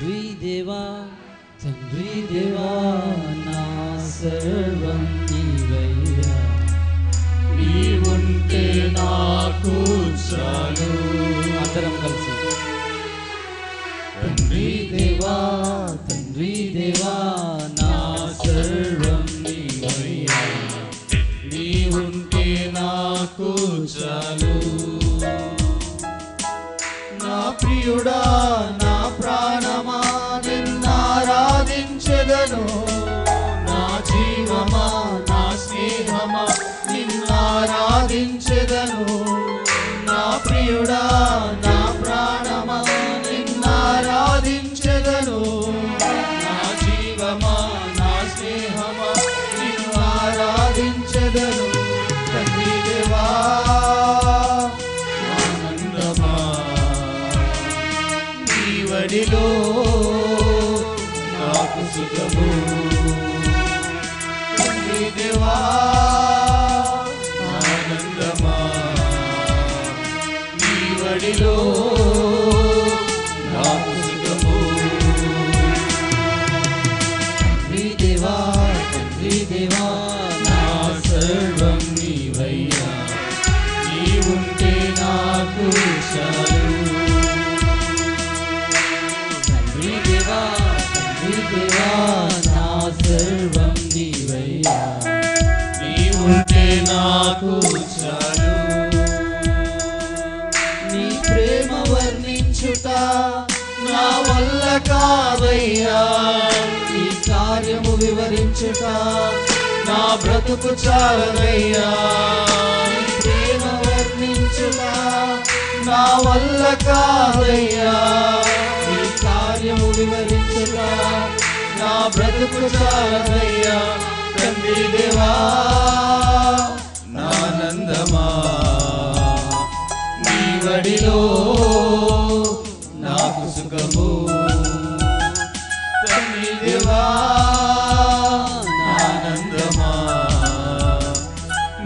తండ్రి దేవా తండ్రి దేవా నా సర్వం నీవయ్యా. నీవుంటే నాకు చాలు. అందరం కలిసి. తండ్రి దేవా తండ్రి దేవా నా సర్వం నీవయ్యా. నీవుంటే నాకు చాలు. నా ప్రియుడా వడిలో నాకు సుఖము. దేవా ఆనందమా. నీ వడిలో నా సర్వం నీవయ్యా నీవుంటే నాకు చాలు నీ ప్రేమ వర్ణించుట నా వల్ల కాదయ్యా. నీ కార్యము వివరించుట నా బ్రతుకు చాలదయ్యా. నీ ప్రేమ వర్ణించుట నా వల్ల కాదయ్యా. నీ కార్యము వివరించుట నా బ్రతుకు చాలదయ్యా తండ్రి దేవా. నానందమా నీ వడిలో నాకు సుఖము. తండ్రి దేవా నానందమా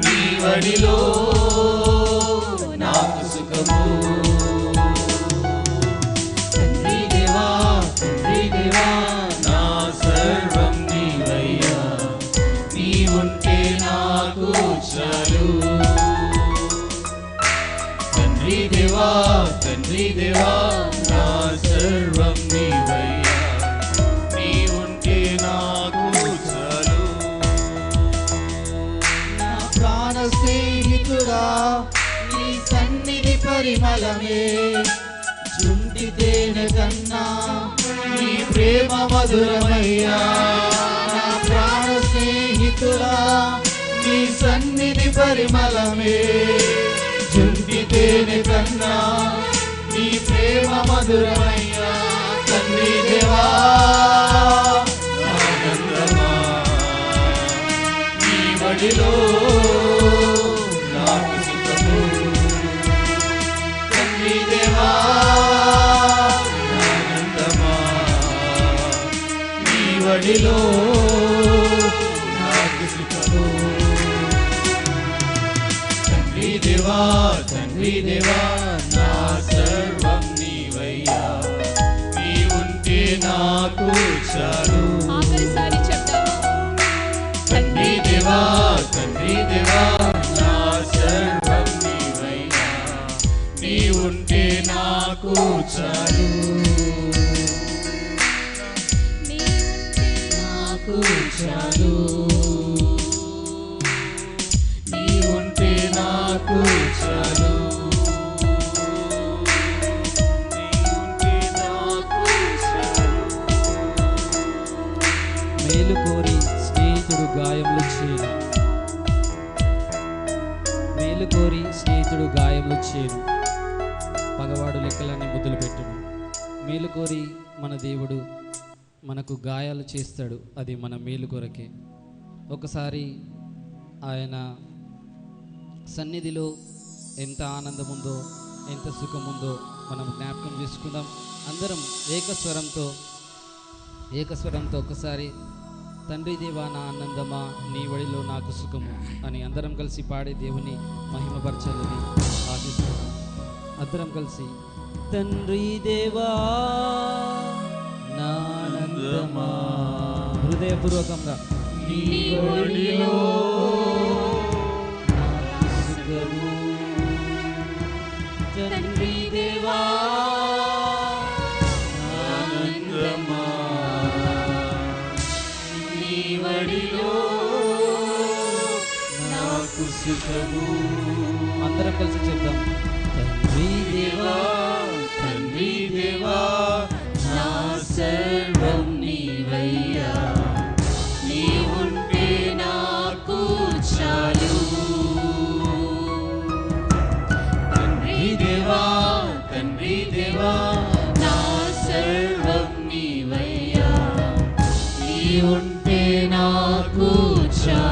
నీ వడిలో నాకు సుఖము. తండ్రి దేవా తండ్రి దేవా. తండ్రి నా సర్వం నీవయ్యా నీవుంటే నాకు చాలు నా ప్రాణ స్నేహితుడా నీ సన్నిధి పరిమళమే జుంటి తేనె కన్నా నీ ప్రేమ మధురమయ్యా నా ప్రాణ స్నేహితుడా నీ సన్నిధి పరిమళమే జుంటి తేనె కన్నా నీ ప్రేమ మధురమయ్యా తండ్రి దేవా. ఆనందమా నీ బడిలో నాకు సుఖము. తండ్రి దేవా ఆనందమా నీ నాకు సుఖము. తండ్రి దేవా తండ్రి దేవా నా నాకు చాలు నాకు చాలు నీవుంటే నాకు చాలు నాకు చాలు మేలు కోరి స్నేహితుడు గాయములు చేయను మేలు కోరి స్నేహితుడు గాయములు చేయను పగవాడు లెక్కలన్నీ ముద్దులు పెట్టును. మేలు కోరి మన దేవుడు మనకు గాయాలు చేస్తాడు అది మన మేలు కొరకే. ఒకసారి ఆయన సన్నిధిలో ఎంత ఆనందం ఉందో ఎంత సుఖం ఉందో మనం జ్ఞాపకం చేసుకుందాం. అందరం ఏకస్వరంతో ఏకస్వరంతో ఒకసారి తండ్రి దేవా నా ఆనందమా నీ వడిలో నాకు సుఖము అని అందరం కలిసి పాడే దేవుని మహిమపరచాలని ఆశిస్తున్నాం. అందరం కలిసి. తండ్రి దేవా హృదయపూర్వకంగా. నీ ఒడిలో తండ్రి దేవా ఆనందమా నీ ఒడిలో నాకు సుఖము అందరం కలిసి చెప్తాం not good child.